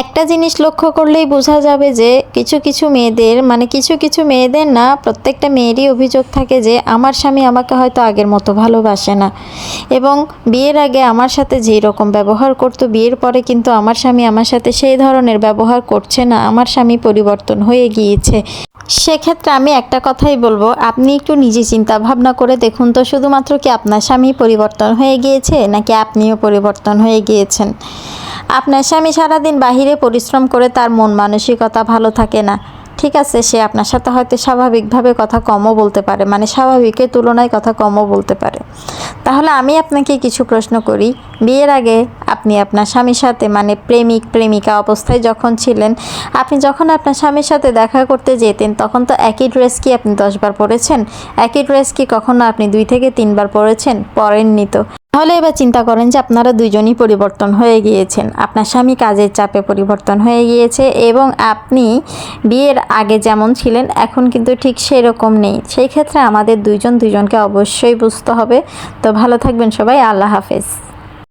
একটা জিনিস লক্ষ্য করলেই বোঝা যাবে যে কিছু কিছু মেয়েদের মানে কিছু কিছু মেয়েদের না, প্রত্যেকটা মেয়েরই অভিযোগ থাকে যে আমার স্বামী আমাকে হয়তো আগের মতো ভালোবাসে না। এবং বিয়ের আগে আমার সাথে যেই রকম ব্যবহার করতো, বিয়ের পরে কিন্তু আমার স্বামী আমার সাথে সেই ধরনের ব্যবহার করছে না, আমার স্বামী পরিবর্তন হয়ে গিয়েছে। সেক্ষেত্রে আমি একটা কথাই বলব, আপনি একটু নিজে চিন্তা ভাবনা করে দেখুন তো, শুধুমাত্র কি আপনার স্বামী পরিবর্তন হয়ে গিয়েছে, নাকি আপনিও পরিবর্তন হয়ে গিয়েছেন? আপনার স্বামী সারাদিন বাহিরে পরিশ্রম করে তার মন মানসিকতা ভালো থাকে না। ঠিক আছে, সে আপনার সাথে হয়তো স্বাভাবিকভাবে কথা কমও বলতে পারে মানে স্বাভাবিকের তুলনায় কথা কমও বলতে পারে। তাহলে আমি আপনাকে কিছু প্রশ্ন করি। বিয়ের আগে আপনি আপনার স্বামীর সাথে মানে প্রেমিক, প্রেমিকা অবস্থায় যখন ছিলেন, আপনি যখন আপনার স্বামীর সাথে দেখা করতে যেতেন, তখন তো একই ড্রেস কি আপনি দশবার পরেছেন? একই ড্রেস কি কখনো আপনি দুই থেকে তিনবার পরেছেন? পরেননি তো। তাহলে এবার চিন্তা করেন যে আপনারা দুজনই পরিবর্তন হয়ে গিয়েছেন। আপনার স্বামী কাজের চাপে পরিবর্তন হয়ে গিয়েছে এবং আপনি বিয়ের আগে যেমন ছিলেন, এখন কিন্তু ঠিক সেরকম নেই। সেই ক্ষেত্রে আমাদের দুইজন দুজনকে অবশ্যই বুঝতে হবে। তো ভালো থাকবেন সবাই, আল্লাহ হাফেজ।